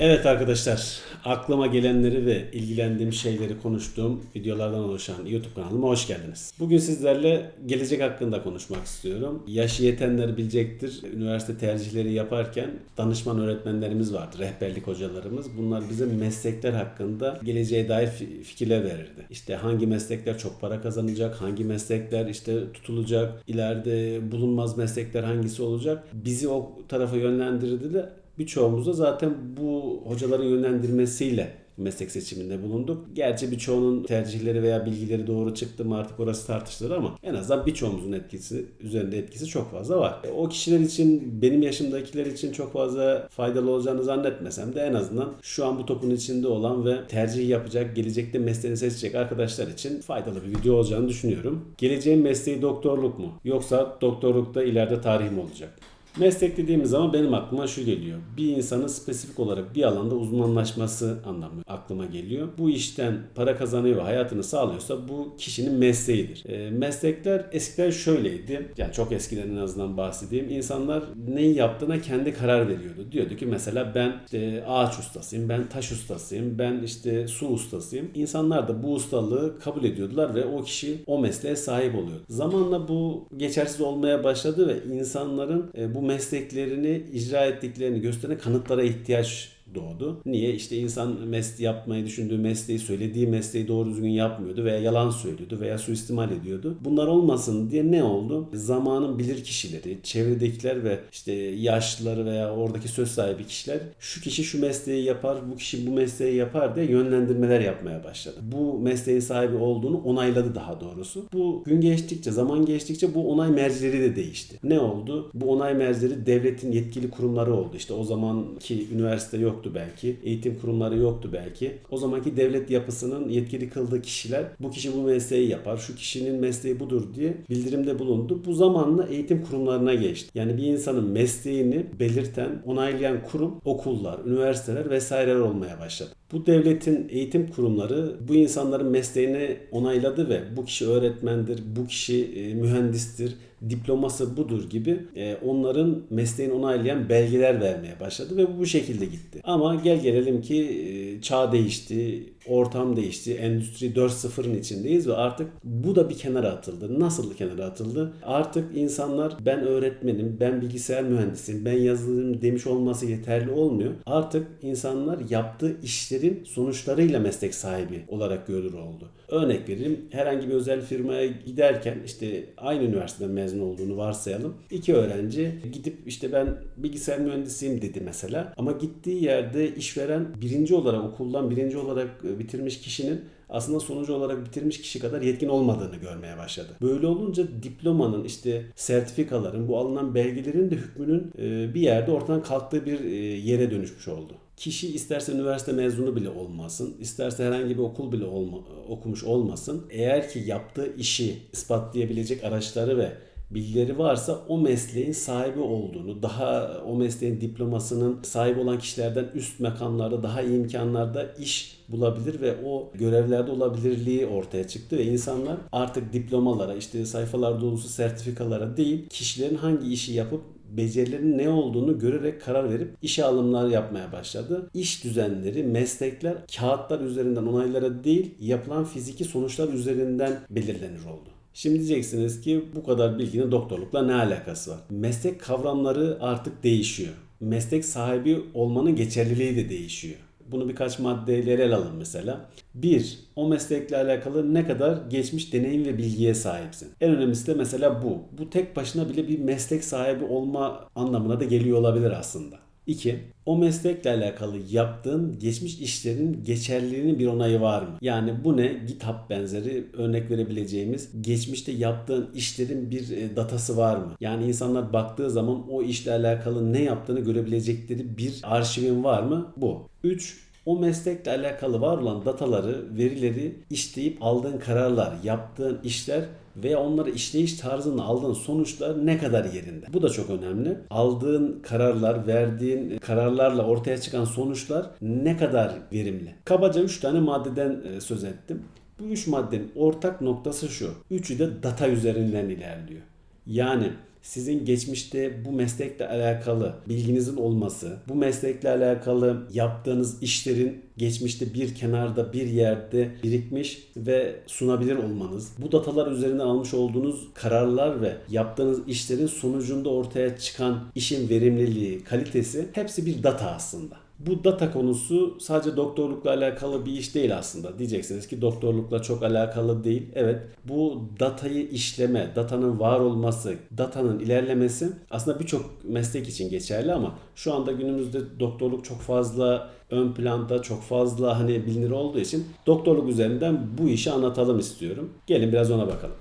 Evet arkadaşlar, aklıma gelenleri ve ilgilendiğim şeyleri konuştuğum videolardan oluşan YouTube kanalıma hoş geldiniz. Bugün sizlerle gelecek hakkında konuşmak istiyorum. Yaşı yetenler bilecektir. Üniversite tercihleri yaparken danışman öğretmenlerimiz vardı, rehberlik hocalarımız. Bunlar bize meslekler hakkında geleceğe dair fi- fikirler verirdi. İşte hangi meslekler çok para kazanacak, hangi meslekler işte tutulacak, ileride bulunmaz meslekler hangisi olacak. Bizi o tarafa yönlendirirdi de Birçoğumuz da zaten bu hocaların yönlendirmesiyle meslek seçiminde bulunduk. Gerçi birçoğunun tercihleri veya bilgileri doğru çıktı mı artık orası tartışılır ama en azından birçoğumuzun etkisi üzerinde etkisi çok fazla var. E, O kişiler için benim yaşımdakiler için çok fazla faydalı olacağını zannetmesem de en azından şu an bu topun içinde olan ve tercih yapacak, gelecekte mesleğini seçecek arkadaşlar için faydalı bir video olacağını düşünüyorum. Geleceğin mesleği doktorluk mu? Yoksa doktorlukta ileride tarih mi olacak? Meslek dediğimiz zaman benim aklıma şu geliyor. Bir insanın spesifik olarak bir alanda uzmanlaşması anlamı aklıma geliyor. Bu işten para kazanıyor hayatını sağlıyorsa bu kişinin mesleğidir. E, meslekler eskiden şöyleydi. Yani çok eskiden en azından bahsedeyim. İnsanlar neyi yaptığına kendi karar veriyordu. Diyordu ki mesela ben işte ağaç ustasıyım, ben taş ustasıyım, ben işte su ustasıyım. İnsanlar da bu ustalığı kabul ediyordular ve o kişi o mesleğe sahip oluyor. Zamanla bu geçersiz olmaya başladı ve insanların e, bu mesleklerini icra ettiklerini gösteren kanıtlara ihtiyaç doğdu. Niye? İşte insan mesleği yapmayı düşündüğü mesleği, söylediği mesleği doğru düzgün yapmıyordu veya yalan söylüyordu veya suistimal ediyordu. Bunlar olmasın diye ne oldu? Zamanın bilir kişileri, çevredekiler ve işte yaşlıları veya oradaki söz sahibi kişiler şu kişi şu mesleği yapar, bu kişi bu mesleği yapar diye yönlendirmeler yapmaya başladı. Bu mesleğin sahibi olduğunu onayladı daha doğrusu. Bu gün geçtikçe, zaman geçtikçe bu onay mercileri de değişti. Ne oldu? Bu onay mercileri devletin yetkili kurumları oldu. İşte o zamanki üniversite yoktu belki, eğitim kurumları yoktu belki. O zamanki devlet yapısının yetkili kıldığı kişiler bu kişi bu mesleği yapar, şu kişinin mesleği budur diye bildirimde bulundu. Bu zamanla eğitim kurumlarına geçti. Yani bir insanın mesleğini belirten, onaylayan kurum okullar, üniversiteler vesaireler olmaya başladı. Bu devletin eğitim kurumları bu insanların mesleğini onayladı ve bu kişi öğretmendir, bu kişi e, mühendistir, diploması budur gibi e, onların mesleğini onaylayan belgeler vermeye başladı ve bu bu şekilde gitti. Ama gel gelelim ki e, çağ değişti, ortam değişti, endüstri 4.0'ın içindeyiz ve artık bu da bir kenara atıldı. Nasıl kenara atıldı? Artık insanlar ben öğretmenim, ben bilgisayar mühendisiyim, ben yazılım demiş olması yeterli olmuyor. Artık insanlar yaptığı işlerin sonuçlarıyla meslek sahibi olarak görür oldu. Örnek vereyim. Herhangi bir özel firmaya giderken işte aynı üniversiteden mezun olduğunu varsayalım. İki öğrenci gidip işte ben bilgisayar mühendisiyim dedi mesela. Ama gittiği yerde işveren birinci olarak okuldan birinci olarak e, bitirmiş kişinin aslında sonucu olarak bitirmiş kişi kadar yetkin olmadığını görmeye başladı. Böyle olunca diplomanın işte sertifikaların bu alınan belgelerin de hükmünün e, bir yerde ortadan kalktığı bir e, yere dönüşmüş oldu. Kişi isterse üniversite mezunu bile olmasın, isterse herhangi bir okul bile olma, okumuş olmasın. Eğer ki yaptığı işi ispatlayabilecek araçları ve bilgileri varsa o mesleğin sahibi olduğunu, daha o mesleğin diplomasının sahibi olan kişilerden üst makamlarda, daha iyi imkanlarda iş bulabilir ve o görevlerde olabilirliği ortaya çıktı ve insanlar artık diplomalara, işte sayfalar dolusu sertifikalara değil, kişilerin hangi işi yapıp becerilerinin ne olduğunu görerek karar verip işe alımlar yapmaya başladı. İş düzenleri, meslekler kağıtlar üzerinden onaylara değil yapılan fiziki sonuçlar üzerinden belirlenir oldu. Şimdi diyeceksiniz ki bu kadar bilginin doktorlukla ne alakası var? Meslek kavramları artık değişiyor. Meslek sahibi olmanın geçerliliği de değişiyor. Bunu birkaç maddeyle ele alalım mesela. Bir, o meslekle alakalı ne kadar geçmiş deneyim ve bilgiye sahipsin. En önemlisi de mesela bu. Bu tek başına bile bir meslek sahibi olma anlamına da geliyor olabilir aslında. 2. O meslekle alakalı yaptığın geçmiş işlerin geçerliliğinin bir onayı var mı? Yani bu ne? GitHub benzeri örnek verebileceğimiz geçmişte yaptığın işlerin bir e, datası var mı? Yani insanlar baktığı zaman o işle alakalı ne yaptığını görebilecekleri bir arşivin var mı? Bu. 3 o meslekle alakalı var olan dataları, verileri işleyip aldığın kararlar, yaptığın işler veya onları işleyiş tarzında aldığın sonuçlar ne kadar yerinde? Bu da çok önemli. Aldığın kararlar, verdiğin kararlarla ortaya çıkan sonuçlar ne kadar verimli? Kabaca 3 tane maddeden e, söz ettim. Bu 3 maddenin ortak noktası şu. Üçü de data üzerinden ilerliyor. Yani sizin geçmişte bu meslekle alakalı bilginizin olması, bu meslekle alakalı yaptığınız işlerin geçmişte bir kenarda bir yerde birikmiş ve sunabilir olmanız, bu datalar üzerine almış olduğunuz kararlar ve yaptığınız işlerin sonucunda ortaya çıkan işin verimliliği, kalitesi hepsi bir data aslında. Bu data konusu sadece doktorlukla alakalı bir iş değil aslında. Diyeceksiniz ki doktorlukla çok alakalı değil. Evet bu datayı işleme, datanın var olması, datanın ilerlemesi aslında birçok meslek için geçerli ama şu anda günümüzde doktorluk çok fazla ön planda, çok fazla hani bilinir olduğu için doktorluk üzerinden bu işi anlatalım istiyorum. Gelin biraz ona bakalım.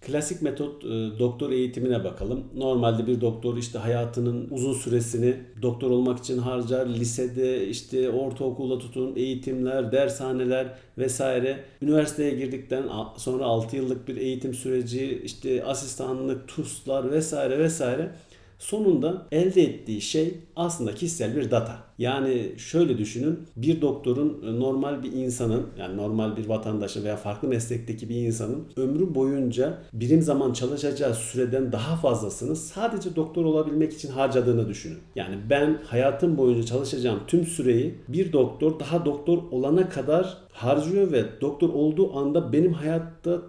Klasik metot e, doktor eğitimine bakalım. Normalde bir doktor işte hayatının uzun süresini doktor olmak için harcar. Lisede işte ortaokulda tutun eğitimler, dershaneler vesaire. Üniversiteye girdikten sonra 6 yıllık bir eğitim süreci, işte asistanlık, TUS'lar vesaire vesaire. Sonunda elde ettiği şey aslında kişisel bir data. Yani şöyle düşünün bir doktorun e, normal bir insanın yani normal bir vatandaşı veya farklı meslekteki bir insanın ömrü boyunca birim zaman çalışacağı süreden daha fazlasını sadece doktor olabilmek için harcadığını düşünün. Yani ben hayatım boyunca çalışacağım tüm süreyi bir doktor daha doktor olana kadar harcıyor ve doktor olduğu anda benim hayatta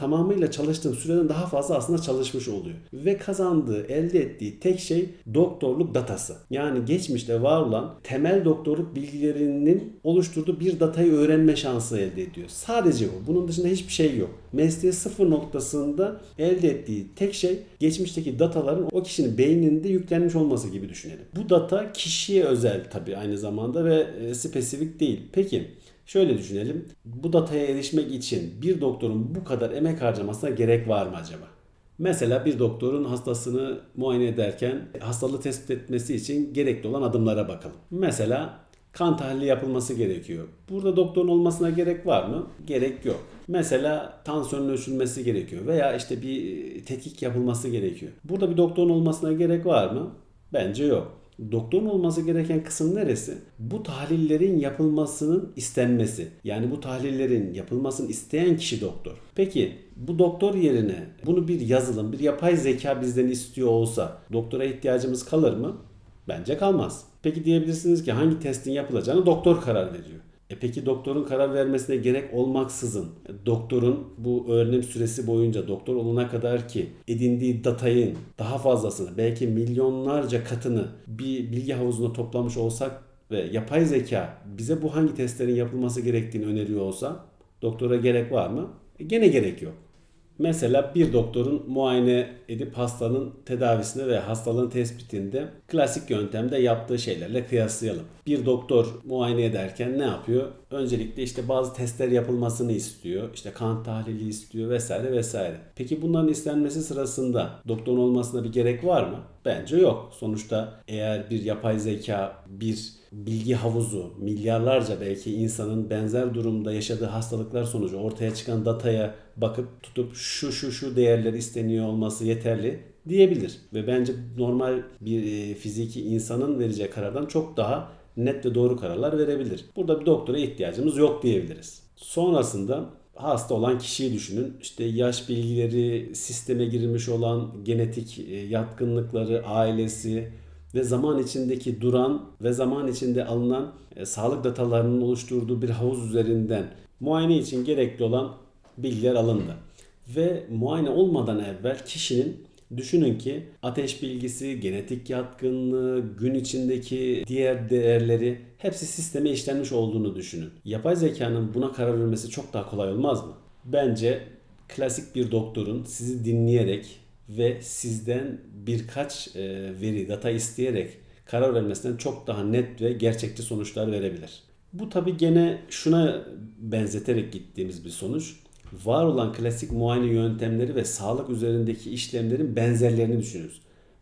tamamıyla çalıştığım süreden daha fazla aslında çalışmış oluyor. Ve kazandığı, elde ettiği tek şey doktorluk datası. Yani geçmişte var olan temel doktorluk bilgilerinin oluşturduğu bir datayı öğrenme şansı elde ediyor. Sadece o. Bunun dışında hiçbir şey yok. Mesleği sıfır noktasında elde ettiği tek şey geçmişteki dataların o kişinin beyninde yüklenmiş olması gibi düşünelim. Bu data kişiye özel tabii aynı zamanda ve e, spesifik değil. Peki Şöyle düşünelim. Bu dataya erişmek için bir doktorun bu kadar emek harcamasına gerek var mı acaba? Mesela bir doktorun hastasını muayene ederken hastalığı tespit etmesi için gerekli olan adımlara bakalım. Mesela kan tahlili yapılması gerekiyor. Burada doktorun olmasına gerek var mı? Gerek yok. Mesela tansiyonun ölçülmesi gerekiyor veya işte bir tetkik yapılması gerekiyor. Burada bir doktorun olmasına gerek var mı? Bence yok. Doktorun olması gereken kısım neresi? Bu tahlillerin yapılmasının istenmesi. Yani bu tahlillerin yapılmasını isteyen kişi doktor. Peki bu doktor yerine bunu bir yazılım, bir yapay zeka bizden istiyor olsa doktora ihtiyacımız kalır mı? Bence kalmaz. Peki diyebilirsiniz ki hangi testin yapılacağını doktor karar veriyor. E peki doktorun karar vermesine gerek olmaksızın e, doktorun bu öğrenim süresi boyunca doktor olana kadar ki edindiği datayın daha fazlasını belki milyonlarca katını bir bilgi havuzuna toplamış olsak ve yapay zeka bize bu hangi testlerin yapılması gerektiğini öneriyor olsa doktora gerek var mı? E gene gerek yok. Mesela bir doktorun muayene edip hastanın tedavisinde ve hastalığın tespitinde klasik yöntemde yaptığı şeylerle kıyaslayalım. Bir doktor muayene ederken ne yapıyor? Öncelikle işte bazı testler yapılmasını istiyor. İşte kan tahlili istiyor vesaire vesaire. Peki bunların istenmesi sırasında doktorun olmasına bir gerek var mı? Bence yok. Sonuçta eğer bir yapay zeka bir bilgi havuzu milyarlarca belki insanın benzer durumda yaşadığı hastalıklar sonucu ortaya çıkan dataya bakıp tutup şu şu şu değerler isteniyor olması yeterli diyebilir. Ve bence normal bir e, fiziki insanın vereceği karardan çok daha net ve doğru kararlar verebilir. Burada bir doktora ihtiyacımız yok diyebiliriz. Sonrasında hasta olan kişiyi düşünün. İşte yaş bilgileri, sisteme girilmiş olan genetik e, yatkınlıkları, ailesi, ve zaman içindeki duran ve zaman içinde alınan e, sağlık datalarının oluşturduğu bir havuz üzerinden muayene için gerekli olan bilgiler alındı. Ve muayene olmadan evvel kişinin Düşünün ki ateş bilgisi, genetik yatkınlığı, gün içindeki diğer değerleri hepsi sisteme işlenmiş olduğunu düşünün. Yapay zekanın buna karar vermesi çok daha kolay olmaz mı? Bence klasik bir doktorun sizi dinleyerek ve sizden birkaç e, veri, data isteyerek karar vermesinden çok daha net ve gerçekçi sonuçlar verebilir. Bu tabi gene şuna benzeterek gittiğimiz bir sonuç. Var olan klasik muayene yöntemleri ve sağlık üzerindeki işlemlerin benzerlerini düşünürüz.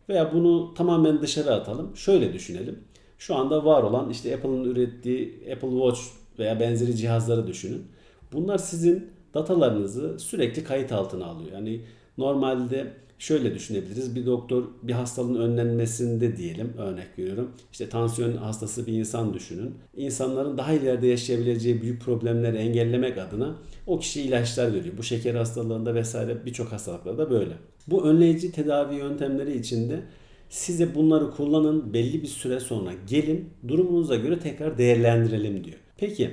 Veya bunu tamamen dışarı atalım. Şöyle düşünelim. Şu anda var olan işte Apple'ın ürettiği Apple Watch veya benzeri cihazları düşünün. Bunlar sizin datalarınızı sürekli kayıt altına alıyor. Yani normalde şöyle düşünebiliriz. Bir doktor bir hastalığın önlenmesinde diyelim örnek veriyorum. İşte tansiyon hastası bir insan düşünün. İnsanların daha ileride yaşayabileceği büyük problemleri engellemek adına o kişiye ilaçlar veriyor. Bu şeker hastalığında vesaire birçok hastalıklarda böyle. Bu önleyici tedavi yöntemleri içinde size bunları kullanın belli bir süre sonra gelin durumunuza göre tekrar değerlendirelim diyor. Peki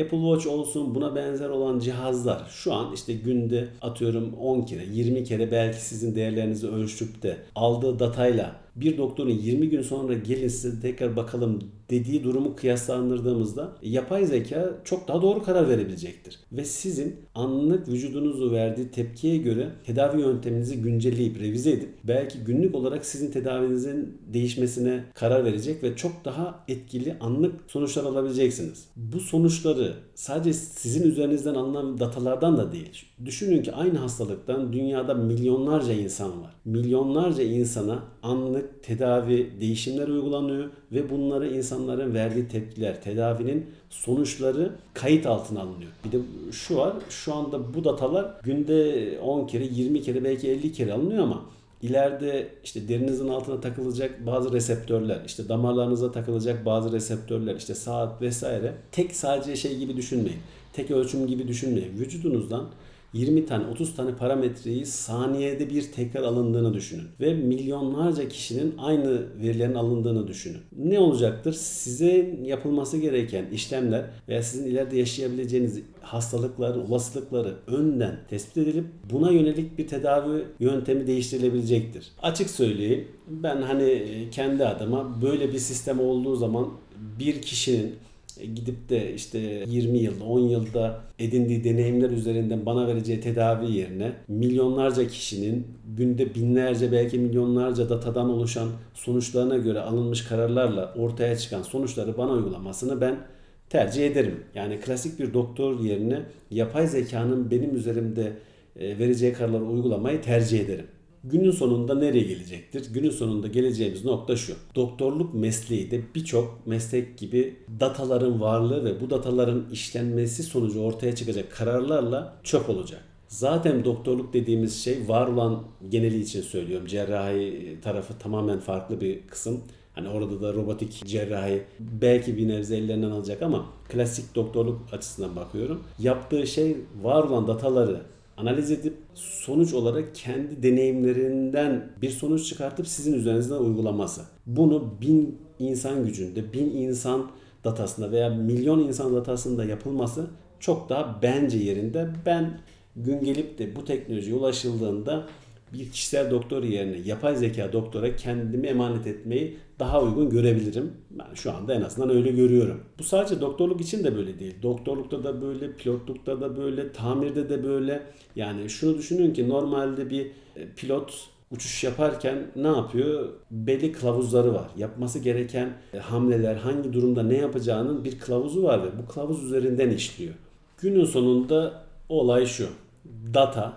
Apple Watch olsun buna benzer olan cihazlar şu an işte günde atıyorum 10 kere 20 kere belki sizin değerlerinizi ölçüp de aldığı datayla bir doktorun 20 gün sonra gelin size tekrar bakalım dediği durumu kıyaslandırdığımızda yapay zeka çok daha doğru karar verebilecektir. Ve sizin anlık vücudunuzu verdiği tepkiye göre tedavi yönteminizi güncelleyip revize edip belki günlük olarak sizin tedavinizin değişmesine karar verecek ve çok daha etkili anlık sonuçlar alabileceksiniz. Bu sonuçları sadece sizin üzerinizden alınan datalardan da değil. Düşünün ki aynı hastalıktan dünyada milyonlarca insan var. Milyonlarca insana anlık tedavi değişimler uygulanıyor ve bunları insanların verdiği tepkiler, tedavinin sonuçları kayıt altına alınıyor. Bir de şu var, şu anda bu datalar günde 10 kere, 20 kere, belki 50 kere alınıyor ama ileride işte derinizin altına takılacak bazı reseptörler, işte damarlarınıza takılacak bazı reseptörler, işte saat vesaire tek sadece şey gibi düşünmeyin. Tek ölçüm gibi düşünmeyin. Vücudunuzdan 20 tane 30 tane parametreyi saniyede bir tekrar alındığını düşünün. Ve milyonlarca kişinin aynı verilerin alındığını düşünün. Ne olacaktır? Size yapılması gereken işlemler veya sizin ileride yaşayabileceğiniz hastalıkların olasılıkları önden tespit edilip buna yönelik bir tedavi yöntemi değiştirilebilecektir. Açık söyleyeyim ben hani kendi adıma böyle bir sistem olduğu zaman bir kişinin gidip de işte 20 yılda 10 yılda edindiği deneyimler üzerinden bana vereceği tedavi yerine milyonlarca kişinin günde binlerce belki milyonlarca datadan oluşan sonuçlarına göre alınmış kararlarla ortaya çıkan sonuçları bana uygulamasını ben tercih ederim. Yani klasik bir doktor yerine yapay zekanın benim üzerimde e, vereceği kararları uygulamayı tercih ederim. Günün sonunda nereye gelecektir? Günün sonunda geleceğimiz nokta şu. Doktorluk mesleği de birçok meslek gibi dataların varlığı ve bu dataların işlenmesi sonucu ortaya çıkacak kararlarla çöp olacak. Zaten doktorluk dediğimiz şey var olan geneli için söylüyorum. Cerrahi tarafı tamamen farklı bir kısım. Hani orada da robotik cerrahi belki bir nebze ellerinden alacak ama klasik doktorluk açısından bakıyorum. Yaptığı şey var olan dataları analiz edip sonuç olarak kendi deneyimlerinden bir sonuç çıkartıp sizin üzerinizden uygulaması. Bunu bin insan gücünde, bin insan datasında veya milyon insan datasında yapılması çok daha bence yerinde. Ben gün gelip de bu teknolojiye ulaşıldığında bir kişisel doktor yerine yapay zeka doktora kendimi emanet etmeyi daha uygun görebilirim. Ben şu anda en azından öyle görüyorum. Bu sadece doktorluk için de böyle değil. Doktorlukta da böyle, pilotlukta da böyle, tamirde de böyle. Yani şunu düşünün ki normalde bir e, pilot uçuş yaparken ne yapıyor? Belli kılavuzları var. Yapması gereken e, hamleler, hangi durumda ne yapacağının bir kılavuzu var ve bu kılavuz üzerinden işliyor. Günün sonunda olay şu. Data,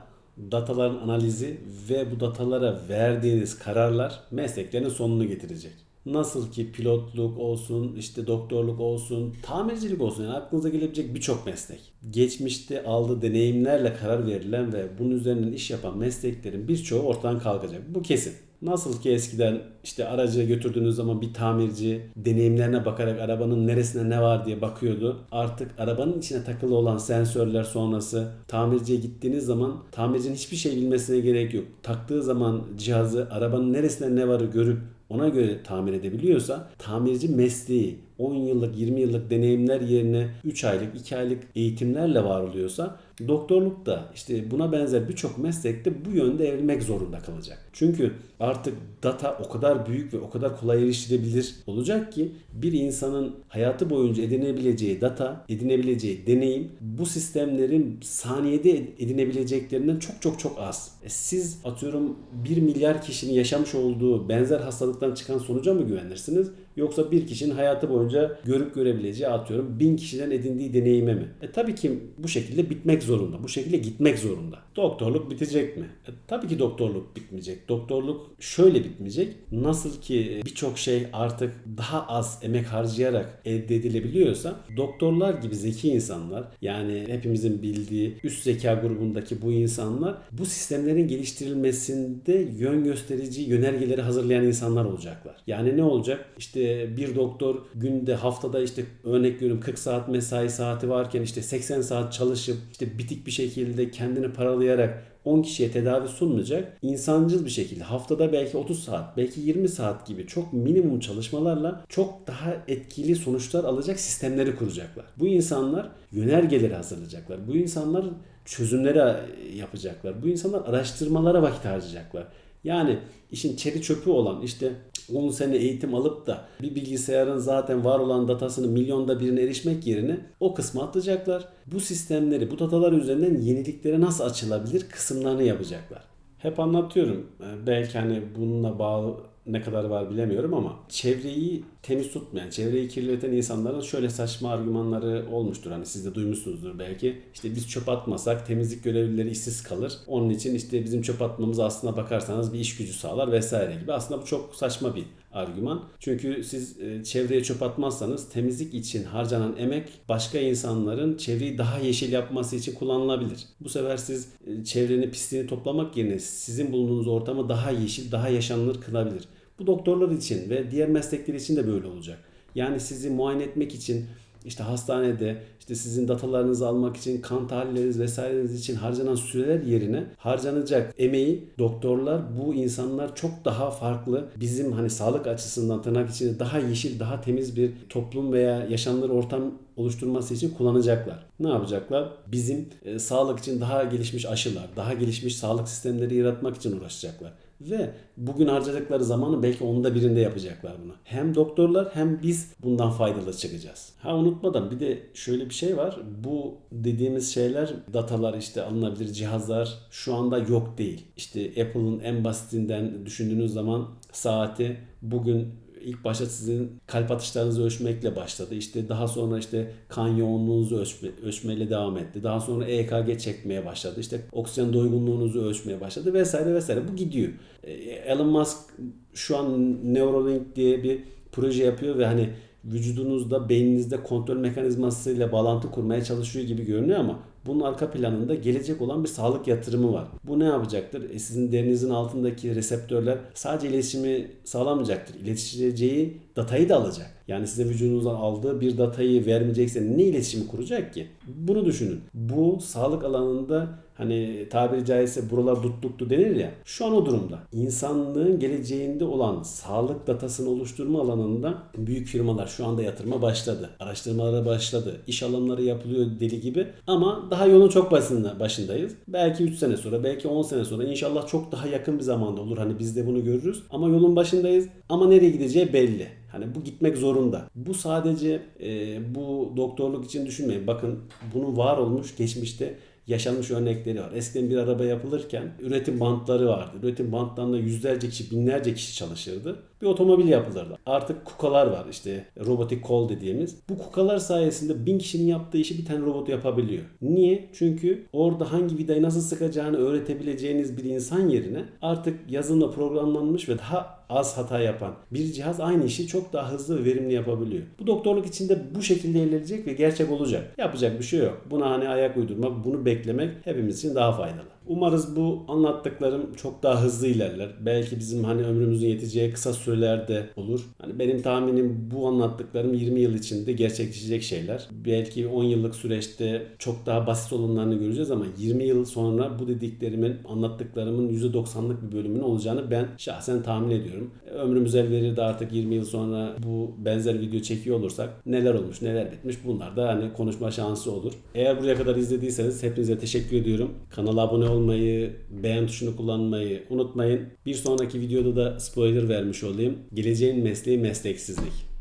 dataların analizi ve bu datalara verdiğiniz kararlar mesleklerin sonunu getirecek. Nasıl ki pilotluk olsun, işte doktorluk olsun, tamircilik olsun yani aklınıza gelebilecek birçok meslek. Geçmişte aldığı deneyimlerle karar verilen ve bunun üzerinden iş yapan mesleklerin birçoğu ortadan kalkacak. Bu kesin. Nasıl ki eskiden işte aracı götürdüğünüz zaman bir tamirci deneyimlerine bakarak arabanın neresine ne var diye bakıyordu. Artık arabanın içine takılı olan sensörler sonrası tamirciye gittiğiniz zaman tamircinin hiçbir şey bilmesine gerek yok. Taktığı zaman cihazı arabanın neresine ne varı görüp ona göre tamir edebiliyorsa tamirci mesleği 10 yıllık 20 yıllık deneyimler yerine 3 aylık 2 aylık eğitimlerle var oluyorsa doktorluk da işte buna benzer birçok meslekte bu yönde evrilmek zorunda kalacak. Çünkü artık data o kadar büyük ve o kadar kolay erişilebilir olacak ki bir insanın hayatı boyunca edinebileceği data, edinebileceği deneyim bu sistemlerin saniyede edinebileceklerinden çok çok çok az. E siz atıyorum 1 milyar kişinin yaşamış olduğu benzer hastalıktan çıkan sonuca mı güvenirsiniz? Yoksa bir kişinin hayatı boyunca görüp görebileceği atıyorum bin kişiden edindiği deneyime mi? E tabii ki bu şekilde bitmek zorunda. Bu şekilde gitmek zorunda. Doktorluk bitecek mi? E tabii ki doktorluk bitmeyecek. Doktorluk şöyle bitmeyecek. Nasıl ki birçok şey artık daha az emek harcayarak elde edilebiliyorsa doktorlar gibi zeki insanlar yani hepimizin bildiği üst zeka grubundaki bu insanlar bu sistemlerin geliştirilmesinde yön gösterici yönergeleri hazırlayan insanlar olacaklar. Yani ne olacak? İşte bir doktor günde haftada işte örnek veriyorum 40 saat mesai saati varken işte 80 saat çalışıp işte bitik bir şekilde kendini paralayarak 10 kişiye tedavi sunmayacak. insancıl bir şekilde haftada belki 30 saat, belki 20 saat gibi çok minimum çalışmalarla çok daha etkili sonuçlar alacak sistemleri kuracaklar. Bu insanlar yönergeleri hazırlayacaklar. Bu insanlar çözümleri yapacaklar. Bu insanlar araştırmalara vakit harcayacaklar. Yani işin çeri çöpü olan işte 10 sene eğitim alıp da bir bilgisayarın zaten var olan datasını milyonda birine erişmek yerine o kısmı atlayacaklar. Bu sistemleri, bu datalar üzerinden yeniliklere nasıl açılabilir kısımlarını yapacaklar. Hep anlatıyorum. Ee, belki hani bununla bağlı ne kadar var bilemiyorum ama çevreyi temiz tutmayan, çevreyi kirleten insanların şöyle saçma argümanları olmuştur. Hani siz de duymuşsunuzdur belki. İşte biz çöp atmasak temizlik görevlileri işsiz kalır. Onun için işte bizim çöp atmamız aslına bakarsanız bir iş gücü sağlar vesaire gibi. Aslında bu çok saçma bir argüman. Çünkü siz e, çevreye çöp atmazsanız temizlik için harcanan emek başka insanların çevreyi daha yeşil yapması için kullanılabilir. Bu sefer siz e, çevrenin pisliğini toplamak yerine sizin bulunduğunuz ortamı daha yeşil, daha yaşanılır kılabilir. Bu doktorlar için ve diğer meslekler için de böyle olacak. Yani sizi muayene etmek için işte hastanede işte sizin datalarınızı almak için kan tahlilleriniz vesaireniz için harcanan süreler yerine harcanacak emeği doktorlar bu insanlar çok daha farklı bizim hani sağlık açısından tırnak içinde daha yeşil daha temiz bir toplum veya yaşanılır ortam oluşturması için kullanacaklar. Ne yapacaklar? Bizim e, sağlık için daha gelişmiş aşılar, daha gelişmiş sağlık sistemleri yaratmak için uğraşacaklar. Ve bugün harcadıkları zamanı belki onda birinde yapacaklar bunu. Hem doktorlar hem biz bundan faydalı çıkacağız. Ha unutmadan bir de şöyle bir şey var. Bu dediğimiz şeyler datalar işte alınabilir cihazlar şu anda yok değil. İşte Apple'ın en basitinden düşündüğünüz zaman saati bugün ilk başta sizin kalp atışlarınızı ölçmekle başladı. İşte daha sonra işte kan yoğunluğunuzu ölçme, ölçmeyle devam etti. Daha sonra EKG çekmeye başladı. İşte oksijen doygunluğunuzu ölçmeye başladı vesaire vesaire. Bu gidiyor. E, Elon Musk şu an Neuralink diye bir proje yapıyor ve hani vücudunuzda, beyninizde kontrol mekanizmasıyla bağlantı kurmaya çalışıyor gibi görünüyor ama bunun arka planında gelecek olan bir sağlık yatırımı var. Bu ne yapacaktır? E sizin derinizin altındaki reseptörler sadece iletişimi sağlamayacaktır. İletişeceği datayı da alacak. Yani size vücudunuzdan aldığı bir datayı vermeyecekse ne iletişimi kuracak ki? Bunu düşünün. Bu sağlık alanında hani tabiri caizse buralar dutluktu denir ya. Şu an o durumda. İnsanlığın geleceğinde olan sağlık datasını oluşturma alanında büyük firmalar şu anda yatırıma başladı. Araştırmalara başladı. İş alanları yapılıyor deli gibi. Ama daha yolun çok başında, başındayız. Belki 3 sene sonra, belki 10 sene sonra inşallah çok daha yakın bir zamanda olur. Hani biz de bunu görürüz. Ama yolun başındayız. Ama nereye gideceği belli. Hani bu gitmek zorunda. Bu sadece e, bu doktorluk için düşünmeyin. Bakın bunun var olmuş geçmişte yaşanmış örnekleri var. Eskiden bir araba yapılırken üretim bantları vardı. Üretim bantlarında yüzlerce kişi, binlerce kişi çalışırdı. Bir otomobil yapılırdı. Artık kukalar var işte robotik kol dediğimiz. Bu kukalar sayesinde bin kişinin yaptığı işi bir tane robot yapabiliyor. Niye? Çünkü orada hangi vidayı nasıl sıkacağını öğretebileceğiniz bir insan yerine artık yazılımla programlanmış ve daha az hata yapan bir cihaz aynı işi çok daha hızlı ve verimli yapabiliyor. Bu doktorluk içinde bu şekilde ilerleyecek ve gerçek olacak. Yapacak bir şey yok. Buna hani ayak uydurmak, bunu beklemek hepimiz için daha faydalı. Umarız bu anlattıklarım çok daha hızlı ilerler. Belki bizim hani ömrümüzün yeteceği kısa sürelerde olur. Hani benim tahminim bu anlattıklarım 20 yıl içinde gerçekleşecek şeyler. Belki 10 yıllık süreçte çok daha basit olanlarını göreceğiz ama 20 yıl sonra bu dediklerimin, anlattıklarımın %90'lık bir bölümünün olacağını ben şahsen tahmin ediyorum. Ömrümüz el verir de artık 20 yıl sonra bu benzer video çekiyor olursak neler olmuş, neler bitmiş bunlar da hani konuşma şansı olur. Eğer buraya kadar izlediyseniz hepinize teşekkür ediyorum. Kanala abone olmayı olmayı, beğen tuşunu kullanmayı unutmayın. Bir sonraki videoda da spoiler vermiş olayım. Geleceğin mesleği mesleksizlik.